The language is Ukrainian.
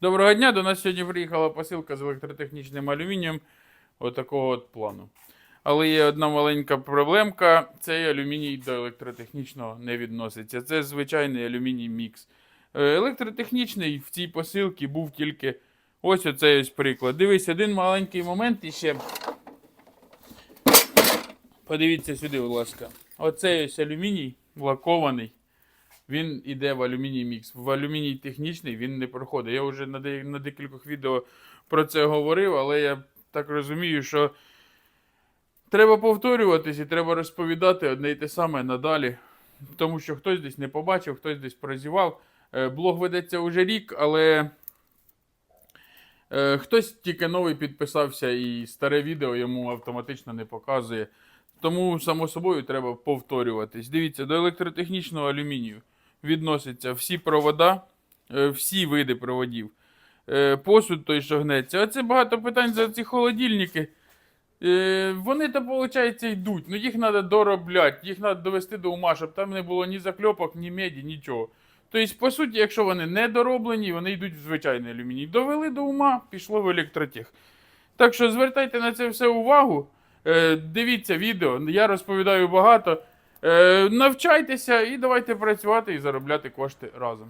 Доброго дня! До нас сьогодні приїхала посилка з електротехнічним алюмінієм отакого от плану. Але є одна маленька проблемка: цей алюміній до електротехнічного не відноситься. Це звичайний алюміній мікс. Е, Електротехнічний в цій посилці був тільки ось оцей ось приклад. Дивись, один маленький момент іще. Подивіться сюди, будь ласка. Оцей ось алюміній лакований. Він іде в алюміній мікс. В алюміній технічний він не проходить. Я вже на, де, на декількох відео про це говорив, але я так розумію, що треба повторюватись і треба розповідати одне й те саме надалі. Тому що хтось десь не побачив, хтось десь прозівав. Е, Блог ведеться уже рік, але е, хтось тільки новий підписався і старе відео йому автоматично не показує. Тому, само собою, треба повторюватись. Дивіться, до електротехнічного алюмінію відносяться всі провода, е, всі види проводів. Е, Посуд той, що гнеться. Оце багато питань за ці холодильники. Е, Вони то, виходить, йдуть. Ну їх треба доробляти, їх треба довести до ума, щоб там не було ні закльопок, ні меді, нічого. Тобто, по суті, якщо вони не дороблені, вони йдуть в звичайний алюміній. Довели до ума, пішло в електротех. Так що звертайте на це все увагу. Дивіться відео, я розповідаю багато. Е, Навчайтеся і давайте працювати і заробляти кошти разом.